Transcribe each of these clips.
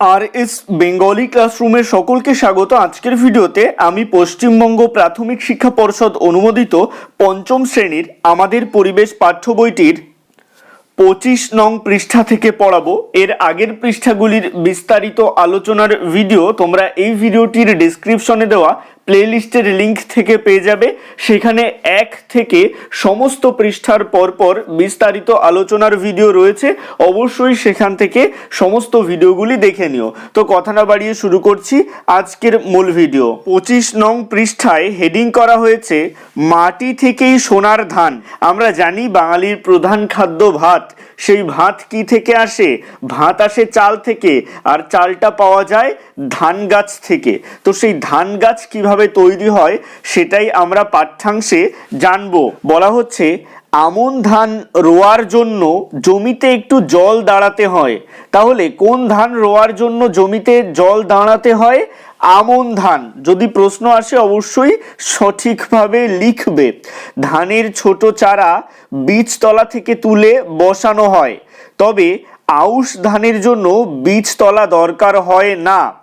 আর S Bengali ক্লাসরুমের সকলকে স্বাগত আজকের ভিডিওতে। আমি পশ্চিমবঙ্গ প্রাথমিক শিক্ষা পর্ষদ অনুমোদিত পঞ্চম শ্রেণির আমাদের পরিবেশ পাঠ্য বইটির পঁচিশ নং পৃষ্ঠা থেকে পড়াবো। এর আগের পৃষ্ঠাগুলির বিস্তারিত আলোচনার ভিডিও তোমরা এই ভিডিওটির ডিসক্রিপশনে দেওয়া। প্লেলিস্টের লিংক থেকে পেয়ে যাবে। সেখানে এক থেকে সমস্ত পৃষ্ঠার পরপর বিস্তারিত আলোচনার ভিডিও রয়েছে। অবশ্যই সেখান থেকে সমস্ত ভিডিওগুলি দেখে নিও। তো কথা না বাড়িয়ে শুরু করছি আজকের মূল ভিডিও পঁচিশ নং পৃষ্ঠায় হেডিং করা হয়েছে, মাটি থেকেই সোনার ধান। আমরা জানি বাঙালির প্রধান খাদ্য ভাত। সেই ভাত কি থেকে আসে? ভাত আসে চাল থেকে। আর চালটা পাওয়া যায় ধান গাছ থেকে। তো সেই ধান গাছ কীভাবে তৈরি হয় সেটাই আমরা পাঠ্যাংশে জানব। বলা হচ্ছে, আমন ধান রোয়ার জন্য জমিতে একটু জল দাঁড়াতে হয়। তাহলে কোন ধান রোয়ার জন্য জমিতে জল দাঁড়াতে হয়? আমন ধান। যদি প্রশ্ন আসে, অবশ্যই সঠিকভাবে লিখবে। ধানের ছোট চারা বীজতলা থেকে তুলে বসানো হয়। তবে আউশ ধানের জন্য বীজতলা দরকার হয় না।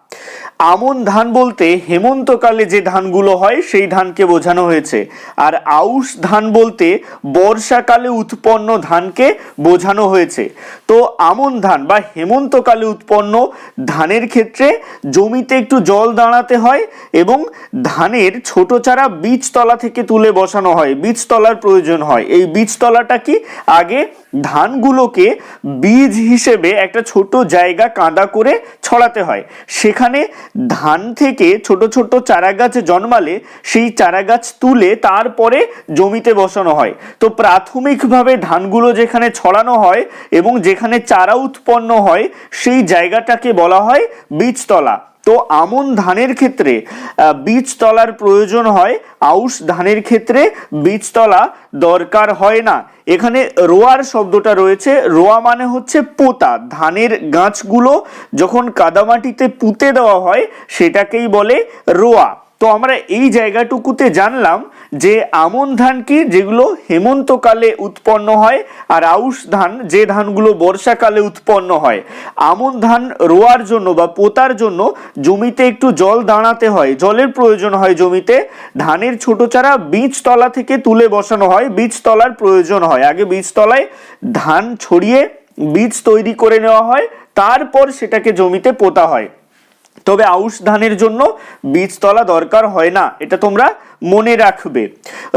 আমন ধান বলতে হেমন্তকালে যে ধানগুলো হয়, সেই ধানকে বোঝানো হয়েছে। আর আউশ ধান বলতে বর্ষাকালে উৎপন্ন ধানকে বোঝানো হয়েছে। তো আমন ধান বা হেমন্তকালে উৎপন্ন ধানের ক্ষেত্রে জমিতে একটু জল দাঁড়াতে হয় এবং ধানের ছোট চারা বীজতলা থেকে তুলে বসানো হয়, বীজতলার প্রয়োজন হয়। এই বীজতলাটা কি? আগে ধানগুলোকে বীজ হিসেবে একটা ছোট জায়গা কাঁদা করে ছড়াতে হয়। সেখানে ধান থেকে ছোট ছোট চারা গাছ জন্মালে সেই চারা গাছ তুলে তারপরে জমিতে বসানো হয়। তো প্রাথমিকভাবে ধানগুলো যেখানে ছড়ানো হয় এবং যেখানে চারা উৎপন্ন হয়, সেই জায়গাটাকে বলা হয় বীজতলা। তো আমন ধানের ক্ষেত্রে বীজতলার প্রয়োজন হয়, আউশ ধানের ক্ষেত্রে বীজতলা দরকার হয় না। এখানে রোয়ার শব্দটা রয়েছে, রোয়া মানে হচ্ছে পোতা। ধানের গাছগুলো যখন কাদামাটিতে পুঁতে দেওয়া হয়, সেটাকেই বলে রোয়া। তো আমরা এই জায়গাটুকুতে জানলাম যে আমন ধান কি? যেগুলো হেমন্তকালে উৎপন্ন হয় আর আউশ ধান, যে ধানগুলো বর্ষাকালে উৎপন্ন হয়। আমন ধান রোয়ার জন্য বা পোতার জন্য জমিতে একটু জল দাঁড়াতে হয়। জলের প্রয়োজন হয় জমিতে। ধানের ছোট চারা বীজতলা থেকে তুলে বসানো হয়। বীজতলার প্রয়োজন হয়। আগে বীজতলায় ধান ছড়িয়ে বীজ তৈরি করে নেওয়া হয়। তারপর সেটাকে জমিতে পোতা হয়। তবে আউশ ধানের জন্য বীজতলা দরকার হয় না। এটা তোমরা মনে রাখবে।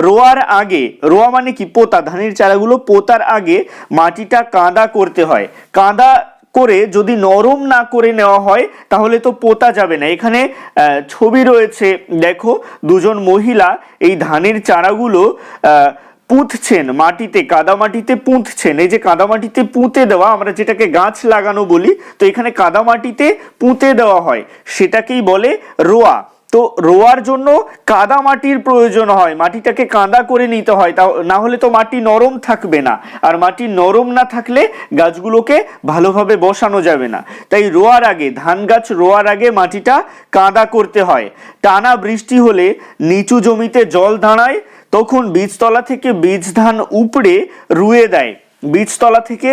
রোয়ার আগে, রোয়া মানে কি? পোতা। ধানের চারাগুলো পোতার আগে মাটিটা কাদা করতে হয়। কাদা করে যদি নরম না করে নেওয়া হয়, তাহলে তো পোতা যাবে না। এখানে ছবি রয়েছে, দেখো, দুজন মহিলা এই ধানের চারাগুলো পুঁতছেন মাটিতে কাদামাটিতে পুঁতছেন। এই যে কাদামাটিতে পুঁতে দেওয়া, আমরা যেটাকে গাছ লাগানো বলি, তো এখানে কাদামাটিতে পুঁতে দেওয়া হয়। সেটাকেই বলে রোয়া। তো রোয়ার জন্য কাদা মাটির প্রয়োজন হয়। মাটিটাকে কাদা করে নিতে হয়। তা না হলে তো মাটি নরম থাকবে না। আর মাটি নরম না থাকলে গাছগুলোকে ভালোভাবে বসানো যাবে না। তাই রোয়ার আগে, ধান গাছ রোয়ার আগে মাটিটা কাদা করতে হয়। টানা বৃষ্টি হলে নিচু জমিতে জল দাঁড়ায়, তখন বীজতলা থেকে বীজ ধান উপড়ে রুয়ে দেয়। বীজতলা থেকে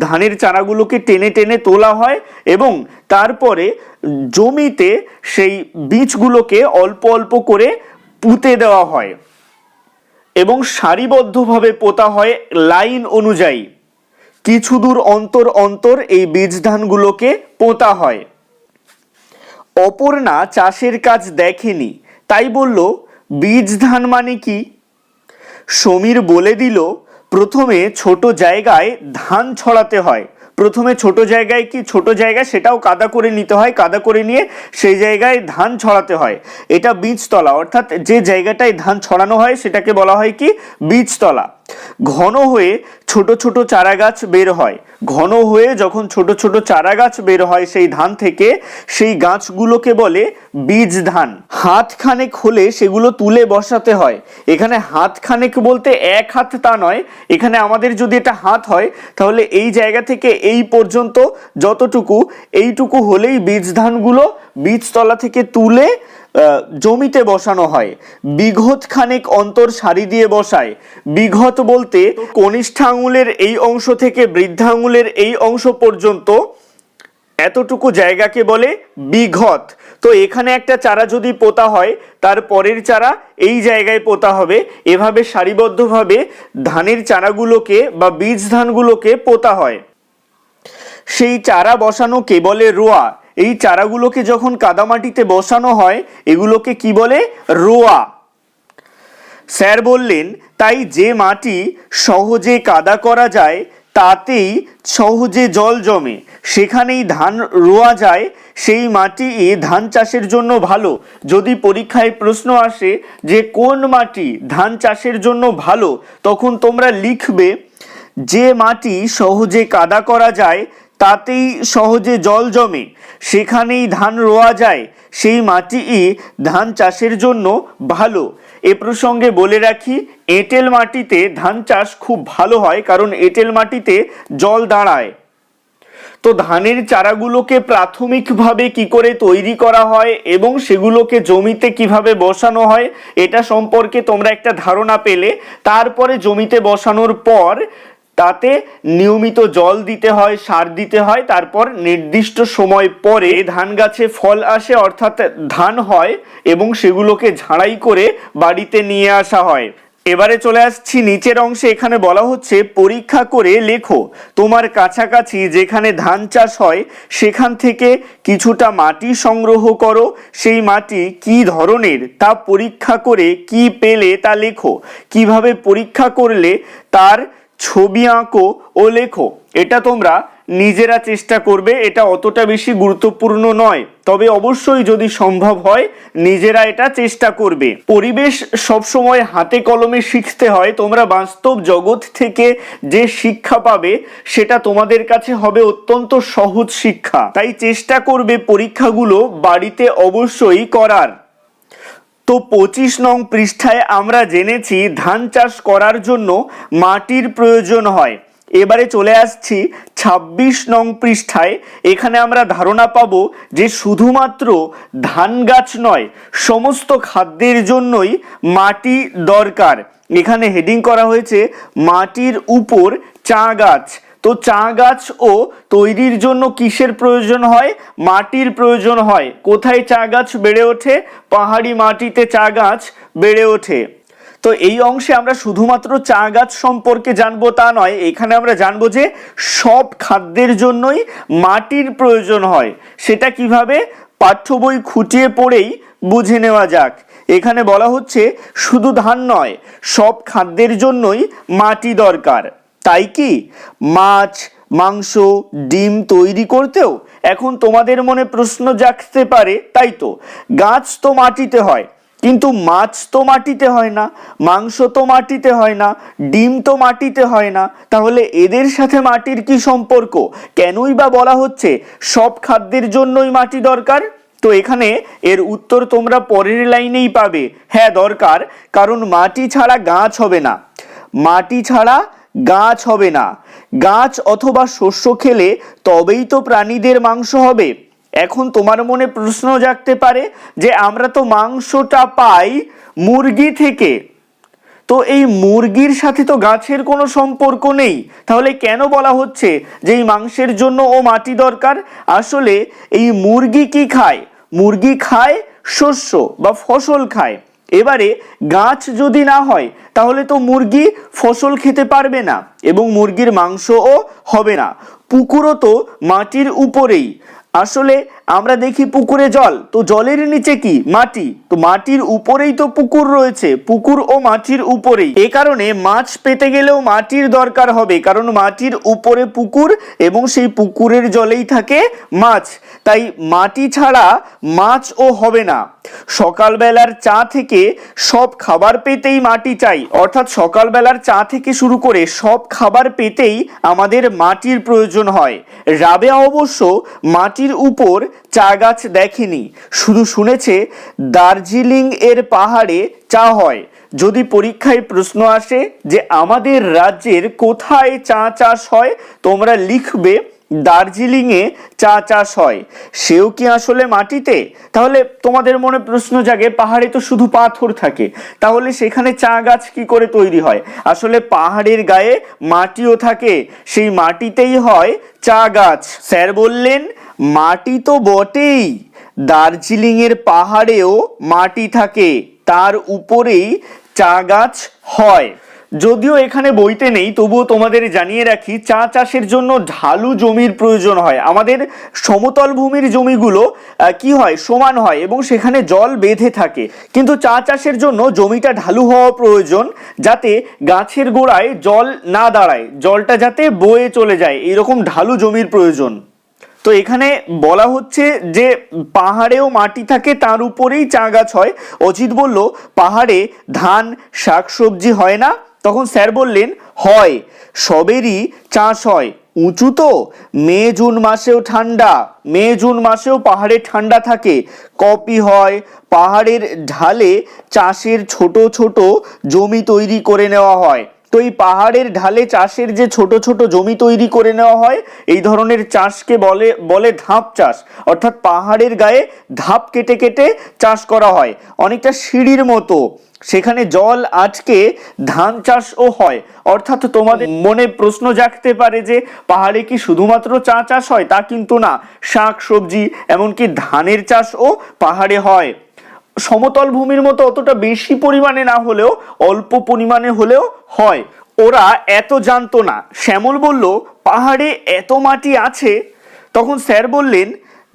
ধানের চারাগুলোকে টেনে টেনে তোলা হয় এবং তারপরে জমিতে সেই বীজগুলোকে অল্প অল্প করে পুঁতে দেওয়া হয় এবং সারিবদ্ধভাবে পোতা হয় লাইন অনুযায়ী। কিছু দূর অন্তর অন্তর এই বীজ ধানগুলোকে পোতা হয়। অপর্ণা চাষের কাজ দেখেনি, তাই বলল বীজ ধান মানে কি? সমীর বলে দিল প্রথমে ছোট জায়গায় ধান ছড়াতে হয়। প্রথমে ছোট জায়গায় কি ছোট জায়গা? সেটাও কাদা করে নিতে হয়, কাদা করে নিয়ে সেই জায়গায় ধান ছড়াতে হয়। এটা বীজতলা, অর্থাৎ যে জায়গাটায় ধান ছড়ানো হয়, সেটাকে বলা হয় কি? বীজতলা। ঘন হয়ে ছোট ছোট চারা গাছ বের হয়। ঘন হয়ে যখন ছোট ছোট চারা গাছ বের হয় সেই ধান থেকে, সেই গাছগুলোকে বলে বীজ ধান। হাত খানেক হলে সেগুলো তুলে বসাতে হয়। এখানে হাত খানেক বলতে এক হাত তা নয়, এখানে আমাদের যদি এটা হাত হয়, তাহলে এই জায়গা থেকে এই পর্যন্ত যতটুকু, এইটুকু হলেই বীজ ধানগুলো বীজতলা থেকে তুলে জমিতে বসানো হয়। বিঘত খানেক অন্তর সারি দিয়ে বসায়। বিঘত বলতে কনিষ্ঠ আঙুলের এই অংশ থেকে বৃদ্ধা আঙুলের এই অংশ পর্যন্ত এতটুকু জায়গাকে বলে বিঘত। তো এখানে একটা চারা যদি পোতা হয়, তার পরের চারা এই জায়গায় পোতা হবে। এভাবে সারিবদ্ধভাবে ধানের চারাগুলোকে বা বীজ ধানগুলোকে পোতা হয়। সেই চারা বসানোকে বলে রোয়া। এই চারাগুলোকে যখন কাদামাটিতে বসানো হয়, এগুলোকে কি বলে? রোয়া। স্যার বললেন, তাই যে মাটি সহজে কাদা করা যায়, তাতেই সহজে জল জমে। সেখানেই ধান রোয়া যায়, সেই মাটি এ ধান চাষের জন্য ভালো। যদি পরীক্ষায় প্রশ্ন আসে যে কোন মাটি ধান চাষের জন্য ভালো, তখন তোমরা লিখবে, যে মাটি সহজে কাদা করা যায় তাতেই সহজে জল জমে। সেখানেই ধান রোয়া যায়। সেই মাটি ধান চাষের জন্য ভালো। এ প্রসঙ্গে বলে রাখি, এঁটেল মাটিতে ধান চাষ খুব ভালো হয় কারণ এঁটেল মাটিতে জল দাঁড়ায়। তো ধানের চারাগুলোকে প্রাথমিকভাবে কি করে তৈরি করা হয় এবং সেগুলোকে জমিতে কীভাবে বসানো হয়, এটা সম্পর্কে তোমরা একটা ধারণা পেলে। তারপরে জমিতে বসানোর পর তাতে নিয়মিত জল দিতে হয়, সার দিতে হয়, তারপর নির্দিষ্ট সময় পরে ধান গাছে ফল আসে, অর্থাৎ ধান হয় এবং সেগুলোকে ঝাড়াই করে বাড়িতে নিয়ে আসা হয়। এবারে চলে আসছি নিচের অংশে, এখানে বলা হচ্ছে পরীক্ষা করে লেখো। তোমার কাছাকাছি যেখানে ধান চাষ হয়, সেখান থেকে কিছুটা মাটি সংগ্রহ করো। সেই মাটি কি ধরনের, তা পরীক্ষা করে কি পেলে তা লেখো। কীভাবে পরীক্ষা করলে তার ছবি আঁকো ও লেখো। এটা তোমরা নিজেরা চেষ্টা করবে, এটা অতটা বেশি গুরুত্বপূর্ণ নয়। তবে অবশ্যই যদি সম্ভব হয়, নিজেরা এটা চেষ্টা করবে। পরিবেশ সবসময় হাতে কলমে শিখতে হয়। তোমরা বাস্তব জগৎ থেকে যে শিক্ষা পাবে, সেটা তোমাদের কাছে হবে অত্যন্ত সহজ শিক্ষা। তাই চেষ্টা করবে পরীক্ষাগুলো বাড়িতে অবশ্যই করার। তো পঁচিশ নং পৃষ্ঠায় আমরা জেনেছি ধান চাষ করার জন্য মাটির প্রয়োজন হয়। এবারে চলে আসছি ২৬ নং পৃষ্ঠায়। এখানে আমরা ধারণা পাবো যে শুধুমাত্র ধান গাছ নয়, সমস্ত খাদ্যের জন্যই মাটি দরকার। এখানে হেডিং করা হয়েছে মাটির উপর চা গাছ। তো চা গাছ ও তৈরির জন্য কিসের প্রয়োজন হয়? মাটির প্রয়োজন হয়। কোথায় চা গাছ বেড়ে ওঠে? পাহাড়ি মাটিতে চা গাছ বেড়ে ওঠে। তো এই অংশে আমরা শুধুমাত্র চা গাছ সম্পর্কে জানব তা নয়, এখানে আমরা জানব যে সব খাদ্যের জন্যই মাটির প্রয়োজন হয়। সেটা কীভাবে? পাঠ্য বই খুঁটিয়ে পড়েই বুঝে নেওয়া যাক। এখানে বলা হচ্ছে, শুধু ধান নয়, সব খাদ্যের জন্যই মাটি দরকার। তাই কি মাছ, মাংস, ডিম তৈরি করতেও এখন তোমাদের মনে প্রশ্ন জাগতে পারে? তাই তো। গাছ তো মাটিতে হয়, কিন্তু মাছ তো মাটিতে হয় না, মাংস তো মাটিতে হয় না, ডিম তো মাটিতে হয় না। তাহলে এদের সাথে মাটির কি সম্পর্ক? কেনই বা বলা হচ্ছে সব খাদ্যের জন্যই মাটি দরকার? তো এখানে এর উত্তর তোমরা পরের লাইনেই পাবে। হ্যাঁ দরকার, কারণ মাটি ছাড়া গাছ হবে না। মাটি ছাড়া গাছ হবে না। গাছ অথবা শস্য খেলে তবেই তো প্রাণীদের মাংস হবে। এখন তোমার মনে প্রশ্ন জাগতে পারে যে, আমরা তো মাংসটা পাই মুরগি থেকে। তো এই মুরগির সাথে তো গাছের কোনো সম্পর্ক নেই। তাহলে কেন বলা হচ্ছে যে, এই মাংসের জন্য ও মাটি দরকার? আসলে এই মুরগি কি খায়? মুরগি খায় শস্য বা ফসল খায়। এবারে গাছ যদি না হয়, তাহলে তো মুরগি ফসল খেতে পারবে না এবং মুরগির মাংসও হবে না। পুকুরও তো মাটির উপরেই। আসলে আমরা দেখি পুকুরে জল। তো জলের নিচে কি? মাটি। তো মাটির উপরেই তো পুকুর রয়েছে। পুকুর ও মাটির উপরেই। এ কারণে মাছ পেতে গেলেও মাটির দরকার হবে। কারণ মাটির উপরে পুকুর এবং সেই পুকুরের জলেই থাকে মাছ। তাই মাটি ছাড়া মাছও হবে না। সকালবেলার চা থেকে সব খাবার পেতেই মাটি চাই। অর্থাৎ সকালবেলার চা থেকে শুরু করে সব খাবার পেতেই আমাদের মাটির প্রয়োজন হয়। রাবেয়া অবশ্য মাটির উপর চা গাছ দেখেনি। শুধু শুনেছে, দার্জিলিং এর পাহাড়ে চা হয়। যদি পরীক্ষায় প্রশ্ন আসে যে আমাদের রাজ্যের কোথায় চা চাষ হয়, তোমরা লিখবে দার্জিলিংয়ে চা চাষ হয়। সেও কি আসলে মাটিতে? তাহলে তোমাদের মনে প্রশ্ন জাগে, পাহাড়ে তো শুধু পাথর থাকে। তাহলে সেখানে চা গাছ কি করে তৈরি হয়? আসলে পাহাড়ের গায়ে মাটিও থাকে, সেই মাটিতেই হয় চা গাছ। স্যার বললেন মাটি তো বটেই। দার্জিলিংয়ের পাহাড়েও মাটি থাকে, তার উপরেই চা গাছ হয়। যদিও এখানে বইতে নেই, তবুও তোমাদের জানিয়ে রাখি, চা চাষের জন্য ঢালু জমির প্রয়োজন হয়। আমাদের সমতল ভূমির জমিগুলো কি হয়? সমান হয় এবং সেখানে জল বেঁধে থাকে। কিন্তু চা চাষের জন্য জমিটা ঢালু হওয়া প্রয়োজন, যাতে গাছের গোড়ায় জল না দাঁড়ায়, জলটা যাতে বয়ে চলে যায়। এরকম ঢালু জমির প্রয়োজন। তো এখানে বলা হচ্ছে যে পাহাড়েও মাটি থাকে, তার উপরেই চা গাছ হয়। অজিত বলল, পাহাড়ে ধান, শাকসবজি হয় না? তখন স্যার বললেন, হয়, সবেরই চাষ হয়। উঁচু তো, মে, জুন মাসেও ঠান্ডা, মে, জুন মাসেও পাহাড়ে ঠান্ডা থাকে। কপি হয়, পাহাড়ের ঢালে চাষের ছোট ছোট জমি তৈরি করে নেওয়া হয়। তো এই পাহাড়ের ঢালে চাষের যে ছোট ছোট জমি তৈরি করে নেওয়া হয়, এই ধরনের চাষকে বলে বলে ধাপ চাষ। অর্থাৎ পাহাড়ের গায়ে ধাপ কেটে কেটে চাষ করা হয়। অনেকটা সিঁড়ির মতো। সেখানে জল আটকে ধান চাষও হয়। অর্থাৎ তোমাদের মনে প্রশ্ন জাগতে পারে যে, পাহাড়ে কি শুধুমাত্র চা চাষ হয়? তা কিন্তু না। শাক, সবজি, এমনকি ধানের চাষও পাহাড়ে হয়। সমতল ভূমির মতো অতটা বেশি পরিমাণে না হলেও, অল্প পরিমাণে হলেও হয়। ওরা এত জানতো না। শ্যামল বলল, পাহাড়ে এত মাটি আছে? তখন স্যার বললেন,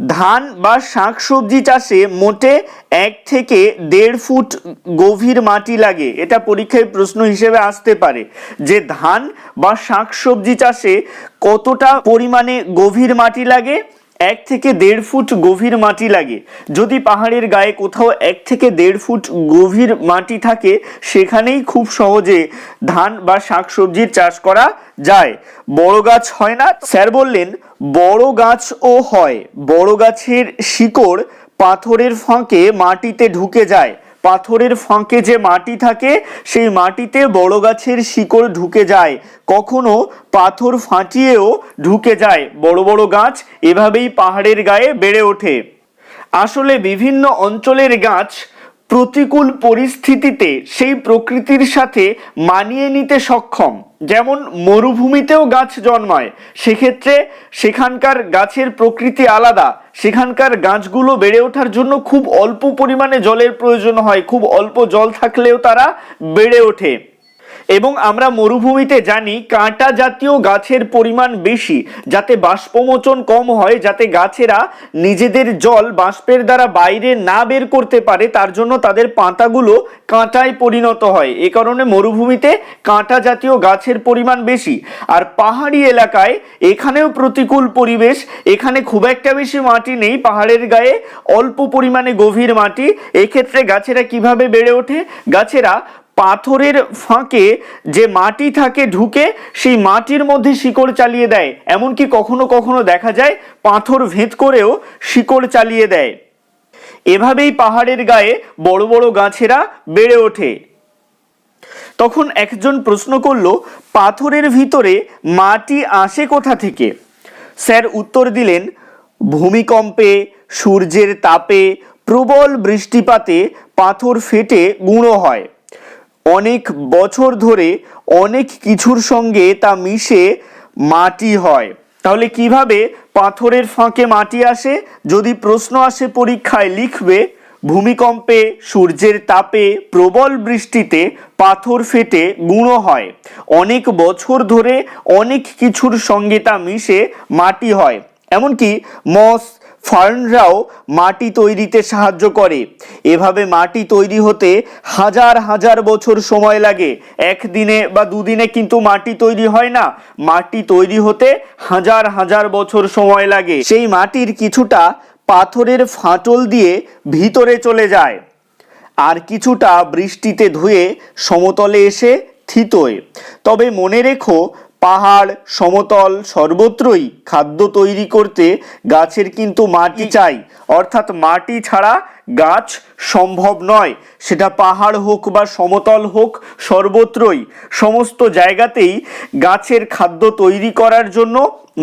ধান বা শাক সবজি চাষে মোটে এক থেকে দেড় ফুট গভীর মাটি লাগে। এটা পরীক্ষায় প্রশ্ন হিসেবে আসতে পারে। যে ধান বা শাক সবজি চাষে কতটা পরিমাণে গভীর মাটি লাগে এক থেকে দেড় ফুট গভীর মাটি লাগে। যদি পাহাড়ের গায়ে কোথাও এক থেকে দেড় ফুট গভীর মাটি থাকে, সেখানেই খুব সহজে ধান বা শাকসবজির চাষ করা যায়। বড় গাছ হয় না। স্যার বললেন, বড় গাছও হয়। বড় গাছের শিকড় পাথরের ফাঁকে মাটিতে ঢুকে যায়। পাথরের ফাঁকে যে মাটি থাকে, সেই মাটিতে বড় গাছের শিকড় ঢুকে যায়। কখনো পাথর ফাটিয়েও ঢুকে যায়। বড় বড় গাছ এভাবেই পাহাড়ের গায়ে বেড়ে ওঠে। আসলে বিভিন্ন অঞ্চলের গাছ প্রতিকূল পরিস্থিতিতে সেই প্রকৃতির সাথে মানিয়ে নিতে সক্ষম। যেমন মরুভূমিতেও গাছ জন্মায়, সেক্ষেত্রে সেখানকার গাছের প্রকৃতি আলাদা। সেখানকার গাছগুলো বেড়ে ওঠার জন্য খুব অল্প পরিমাণে জলের প্রয়োজন হয়, খুব অল্প জল থাকলেও তারা বেড়ে ওঠে। এবং আমরা মরুভূমিতে জানি কাঁটা জাতীয় গাছের পরিমাণ বেশি, যাতে বাষ্পমোচন কম হয়, যাতে গাছেরা নিজেদের জল বাষ্পের দ্বারা বাইরে না বের করতে পারে, তার জন্য তাদের পাতাগুলো কাঁটায় পরিণত হয়। এ কারণে মরুভূমিতে কাঁটা জাতীয় গাছের পরিমাণ বেশি। আর পাহাড়ি এলাকায় এখানেও প্রতিকূল পরিবেশ। এখানে খুব একটা বেশি মাটি নেই, পাহাড়ের গায়ে অল্প পরিমাণে গভীর মাটি। এক্ষেত্রে গাছেরা কীভাবে বেড়ে ওঠে? গাছেরা পাথরের ফাঁকে যে মাটি থাকে ঢুকে, সেই মাটির মধ্যে শিকড় চালিয়ে দেয়। এমনকি কখনো কখনো দেখা যায় পাথর ভেদ করেও শিকড় চালিয়ে দেয়। এভাবেই পাহাড়ের গায়ে বড় বড় গাছেরা বেড়ে ওঠে। তখন একজন প্রশ্ন করল, পাথরের ভিতরে মাটি আসে কোথা থেকে? স্যার উত্তর দিলেন, ভূমিকম্পে, সূর্যের তাপে, প্রবল বৃষ্টিপাতে পাথর ফেটে গুঁড়ো হয়। অনেক বছর ধরে অনেক কিছুর সঙ্গে তা মিশে মাটি হয়। তাহলে কীভাবে পাথরের ফাঁকে মাটি আসে? যদি প্রশ্ন আসে পরীক্ষায় লিখবে, ভূমিকম্পে, সূর্যের তাপে, প্রবল বৃষ্টিতে পাথর ফেটে গুঁড়ো হয়। অনেক বছর ধরে অনেক কিছুর সঙ্গে তা মিশে মাটি হয়। এমনকি মস ফার্নরাও মাটি তৈরিতে সাহায্য করে। এভাবে মাটি তৈরি হতে হাজার হাজার বছর সময় লাগে। একদিনে বা দুদিনে কিন্তু মাটি তৈরি হয় না। মাটি তৈরি হতে হাজার হাজার বছর সময় লাগে। সেই মাটির কিছুটা পাথরের ফাটল দিয়ে ভিতরে চলে যায়। আর কিছুটা বৃষ্টিতে ধুয়ে সমতলে এসে থিতোয়। তবে মনে রেখো পাহাড় সমতল সর্বত্রই খাদ্য তৈরি করতে গাছের কিন্তু মাটি চাই। অর্থাৎ মাটি ছাড়া গাছ সম্ভব নয়। সেটা পাহাড় হোক বা সমতল হোক সর্বত্রই। সমস্ত জায়গাতেই গাছের খাদ্য তৈরি করার জন্য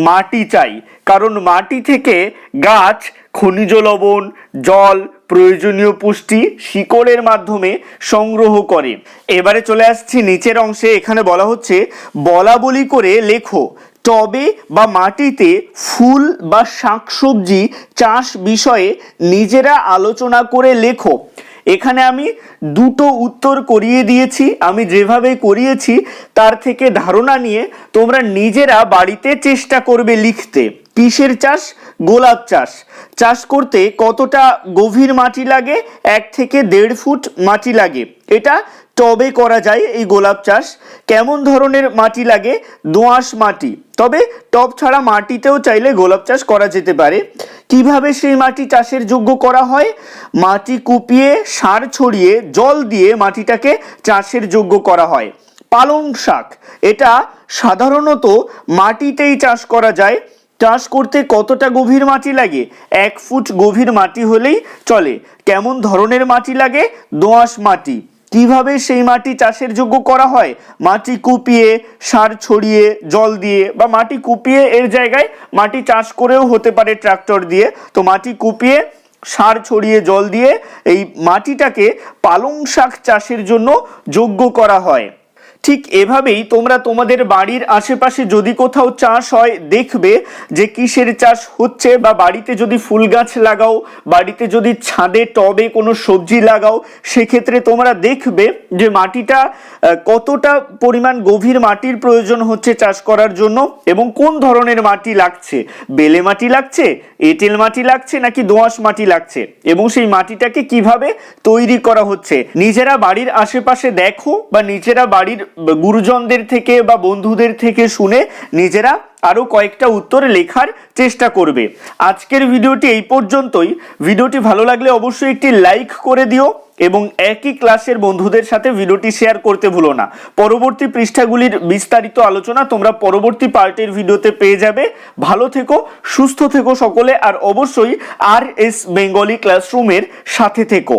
মাটি চাই। কারণ মাটি থেকে গাছ খনিজ লবণ জল প্রয়োজনীয় পুষ্টি শিকড়ের মাধ্যমে সংগ্রহ করে। এবারে চলে আসছি নিচের অংশে, এখানে বলা হচ্ছে বলা বলি করে লেখো, টবে বা মাটিতে ফুল বা শাকসবজি চাষ বিষয়ে নিজেরা আলোচনা করে লেখো। এখানে আমি দুটো উত্তর করিয়ে দিয়েছি, আমি যেভাবে করিয়েছি তার থেকে ধারণা নিয়ে তোমরা নিজেরা বাড়িতে চেষ্টা করবে লিখতে। কিসের চাষ? গোলাপ চাষ। চাষ করতে কতটা গভীর মাটি লাগে? এক থেকে দেড় ফুট মাটি লাগে। এটা টবে করা যায় এই গোলাপ চাষ। কেমন ধরনের মাটি লাগে? দোআঁশ মাটি। তবে টব ছাড়া মাটিতেও চাইলে গোলাপ চাষ করা যেতে পারে। কীভাবে সেই মাটি চাষের যোগ্য করা হয়? মাটি কুপিয়ে, সার ছড়িয়ে, জল দিয়ে মাটিটাকে চাষের যোগ্য করা হয়। পালং শাক। এটা সাধারণত মাটিতেই চাষ করা যায়। চাষ করতে কতটা গভীর মাটি লাগে? এক ফুট গভীর মাটি হলেই চলে। কেমন ধরনের মাটি লাগে? দোআঁশ মাটি। কীভাবে সেই মাটি চাষের যোগ্য করা হয়? মাটি কুপিয়ে, সার ছড়িয়ে, জল দিয়ে বা মাটি কুপিয়ে এর জায়গায় মাটি চাষ করেও হতে পারে ট্রাক্টর দিয়ে। তো মাটি কুপিয়ে, সার ছড়িয়ে, জল দিয়ে এই মাটিটাকে পালং শাক চাষের জন্য যোগ্য করা হয়। ঠিক এভাবেই তোমরা তোমাদের বাড়ির আশেপাশে যদি কোথাও চাষ হয়, দেখবে যে কিসের চাষ হচ্ছে বা বাড়িতে যদি ফুল গাছ লাগাও, বাড়িতে যদি ছাদে, টবে কোনো সবজি লাগাও, সেক্ষেত্রে তোমরা দেখবে যে মাটিটা কতটা পরিমাণ গভীর মাটির প্রয়োজন হচ্ছে চাষ করার জন্য এবং কোন ধরনের মাটি লাগছে? বেলে মাটি লাগছে, এঁটেল মাটি লাগছে নাকি দোআঁশ মাটি লাগছে? এবং সেই মাটিটাকে কীভাবে তৈরি করা হচ্ছে? নিজেরা বাড়ির আশেপাশে দেখো বা নিজেরা বাড়ির গুরুজনদের থেকে বা বন্ধুদের থেকে শুনে নিজেরা আরও কয়েকটা উত্তর লেখার চেষ্টা করবে। আজকের ভিডিওটি এই পর্যন্তই। ভিডিওটি ভালো লাগলে অবশ্যই একটি লাইক করে দিও এবং একই ক্লাসের বন্ধুদের সাথে ভিডিওটি শেয়ার করতে ভুলো না। পরবর্তী পৃষ্ঠাগুলির বিস্তারিত আলোচনা তোমরা পরবর্তী পার্টের ভিডিওতে পেয়ে যাবে। ভালো থেকো, সুস্থ থেকো সকলে, আর অবশ্যই আর এস বেঙ্গলি ক্লাসরুমের সাথে থেকো।